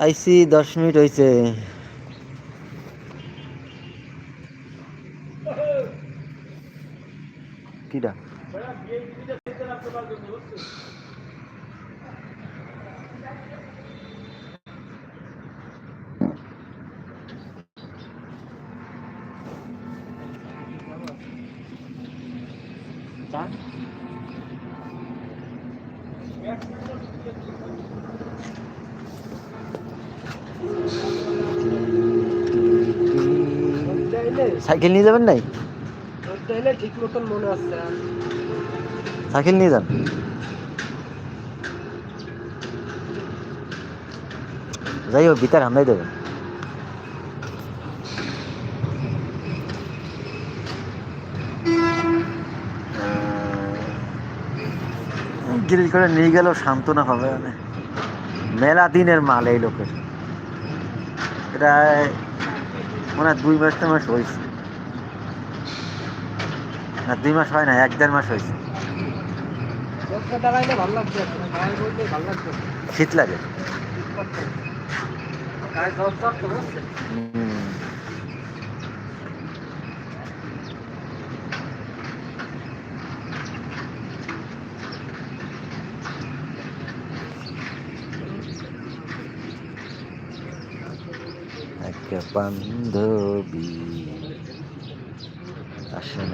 আইসি দশ মিনিট হয়েছে কিটা সাইকেল নিয়ে যাবেন নাই? ঠিক মতন মনে আছে। সাইকেল নিয়ে যান। যাই হোক ভিতর হামলাই দেবেন। গ্রিল করে নিয়ে গেলেও সান্ত্বনা হবে মানে। মেলা দিনের মাল এই লোকের। এটা মনে হয় দুই মাস তিন মাস হয়েছে। না দুই মাস হয় না এক দেড় মাস হয়েছে। শীত লাগে। বান্ধবী।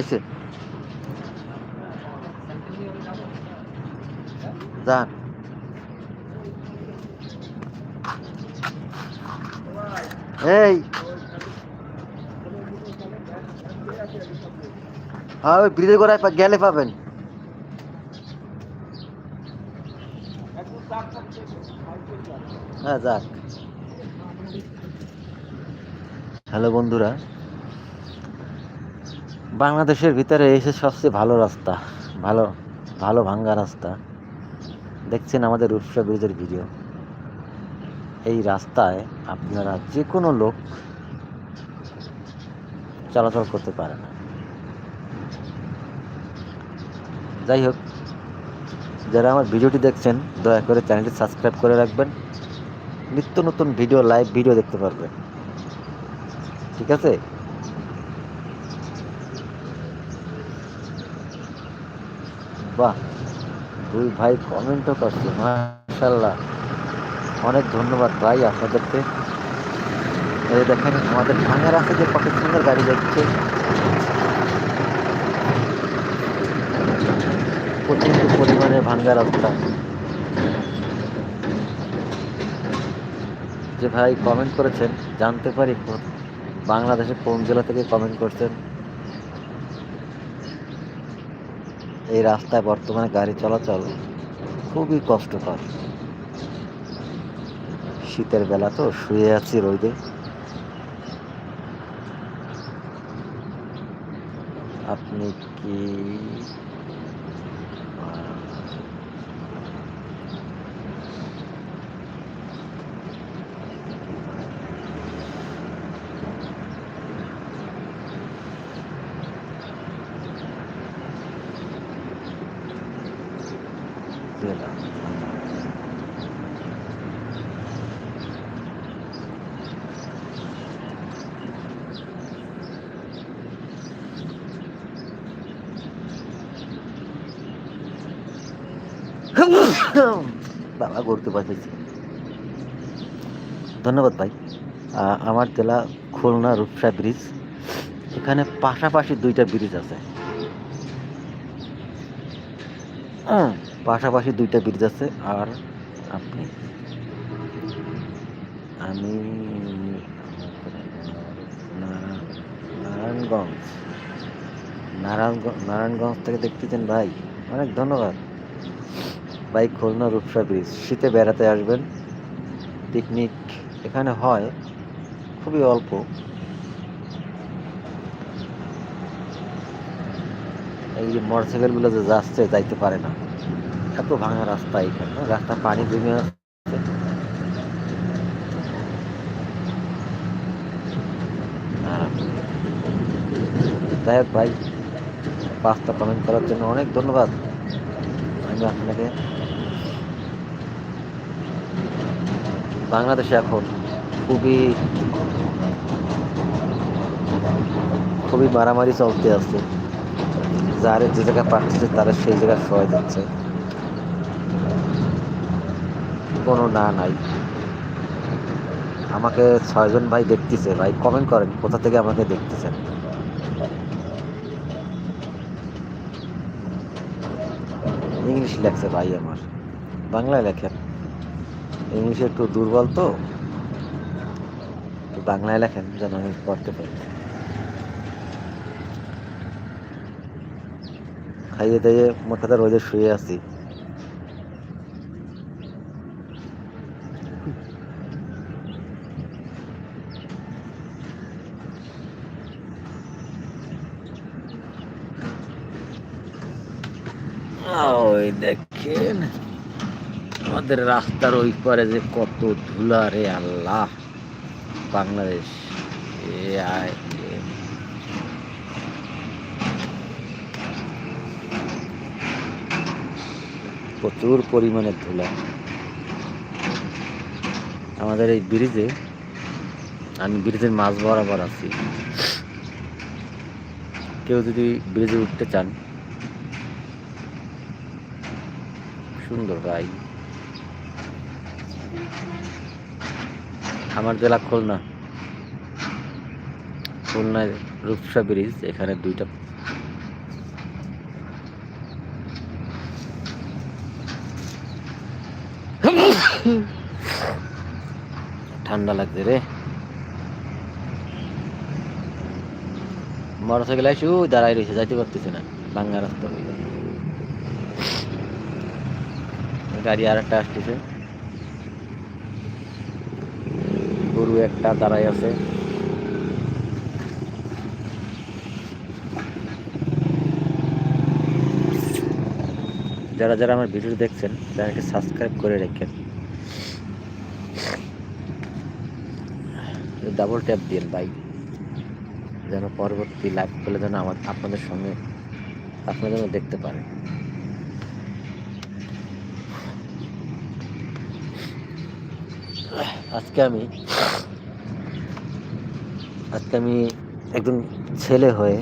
আইছে যান। এই। হ্যাঁ ওই ব্রিজের গোড়ায় গেলে পাবেন। হ্যাঁ যাক। হ্যালো বন্ধুরা। বাংলাদেশের ভিতরে এসে সবচেয়ে ভালো রাস্তা, ভালো ভালো ভাঙ্গা রাস্তা। দেখছেন আমাদের রূপসা ব্রিজের ভিডিও। এই রাস্তায় আপনারা যে কোনো লোক চলাচল করতে পারে না। যাই হোক, যারা আমার ভিডিওটি দেখছেন, দয়া করে চ্যানেলটি সাবস্ক্রাইব করে রাখবেন। নিত্য নতুন ভিডিও, লাইভ ভিডিও দেখতে পারবেন। ঠিক আছে? বাহ দুই ভাই কমেন্টও করছে মাশাল্লাহ অনেক ধন্যবাদ ভাই আপনাদেরকে। এই দেখেন, আমাদের ভাঙা রাস্তা যে কত সুন্দর গাড়ি যাচ্ছে। প্রচুর পরিমাণে ভাঙ্গা রাস্তা। যে ভাই কমেন্ট করেছেন, জানতে পারি, বাংলাদেশের কোন জেলা থেকে কমেন্ট করছেন। এই রাস্তায় বর্তমানে গাড়ি চলাচল খুবই কষ্টকর। শীতের বেলা তো শুয়ে আছি রোদে। আপনি কি জেলা বাবা করতে পারতেছি। ধন্যবাদ ভাই। আমার জেলা খুলনা রূপসা ব্রিজ। এখানে পাশাপাশি দুইটা ব্রিজ আছে। পাশাপাশি দুইটা ব্রিজ আছে আর আপনি, আমি নারায়ণগঞ্জ নারায়ণগঞ্জ নারায়ণগঞ্জ থেকে দেখতেছেন ভাই, অনেক ধন্যবাদ। বাইক খুলনা রূপসা ব্রিজ শীতে বেড়াতে আসবেন। পিকনিক এখানে হয়, খুবই অল্প। এই যে মোটরসাইকেলগুলো যে যাচ্ছে, যাইতে পারে না। এত ভাঙা রাস্তা এখানে রাস্তা পানি জমে আছে। যাই হোক ভাই, পাঁচটা কমেন্ট করার জন্য অনেক ধন্যবাদ। আমি আপনাকে বাংলাদেশে এখন খুবই খুবই মারামারি চলতে আছে। যারা যে জায়গায় পাচ্ছে তারা সেই জায়গায় সহায় দিচ্ছে। কোনো না নাই। আমাকে ছয়জন ভাই দেখতেছে, ভাই কমেন্ট করেন, কোথা থেকে আমাকে দেখতেছেন? ইংলিশ লেখছে ভাই আমার। বাংলায় লেখেন। ইংলিশে একটু দুর্বল তো। বাংলায় লেখেন যেন আমি পড়তে পারি। খাইয়ে দিয়ে মোটাতে রোদে শুয়ে আছি ওই দেখেন আমাদের রাস্তার ওই পারে যে কত ধুলা রে আল্লাহ। বাংলাদেশ, এ আয় প্রচুর পরিমাণে ধুলা। আমাদের এই ব্রিজে, আমি ব্রিজের মাছ বরাবর আছি। কেউ যদি ব্রিজে উঠতে চান, সুন্দর ভাই আমার জেলা খুলনা। খুলনায় রূপসা ব্রিজ, এখানে দুইটা ঠান্ডা লাগছে রে। মোটরসাইকেল আসি দাঁড়াই রয়েছে যাইতে পারতেছে না বাংলা রাস্তা গাড়ি আর একটা আসতেছে। গরু একটা দাঁড়াই আছে। যারা যারা আমার ভিডিও দেখছেন চ্যানেলটি সাবস্ক্রাইব করে রাখেন। ডাবল ট্যাপ দিন ভাই, যেন পরবর্তী লাইভ করলে যেন আমার আপনাদের সঙ্গে আপনারা যেন দেখতে পারেন। আজকে আমি আজকে আমি একজন ছেলে হয়ে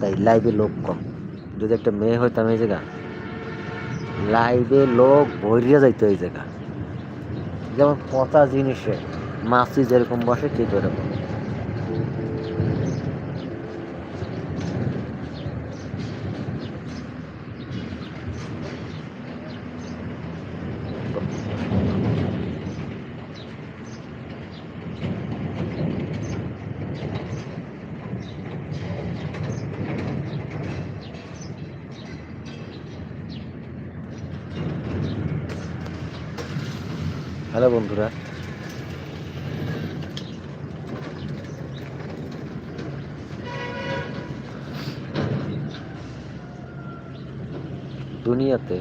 তাই লাইভে লোক কম। যদি একটা মেয়ে হইতাম এই জায়গা লাইভে লোক ভরিয়া যাইতো এই জায়গা। যেমন পচা জিনিসে, মাছি যেরকম বসে, ঠিক ওরকম হ্যালো বন্ধুরা। দুনিয়াতে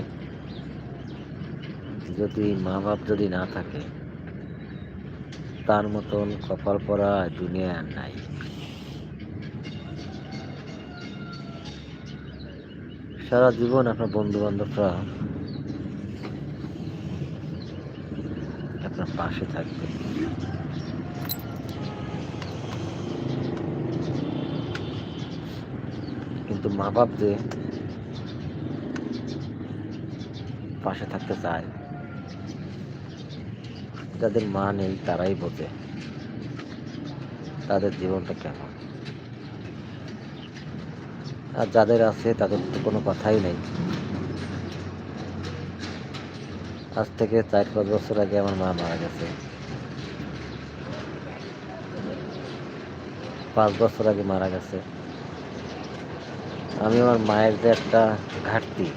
যদি মা বাপ যদি না থাকে, তার মতন কপাল পরা দুনিয়া নাই। সারা জীবন আপনার বন্ধু বান্ধবরা আপনার পাশে থাকবে। কিন্তু মা বাপ যে পাশে থাকতে চায়, যাদের মা নেই তারাই বোঝে তাদের জীবনটা কেমন। আর যাদের আছে তাদের তো কোনো কথাই নেই। আজ থেকে চার পাঁচ বছর আগে আমার মা মারা গেছে পাঁচ বছর আগে মারা গেছে আমি আমার মায়ের যে একটা ঘাটতি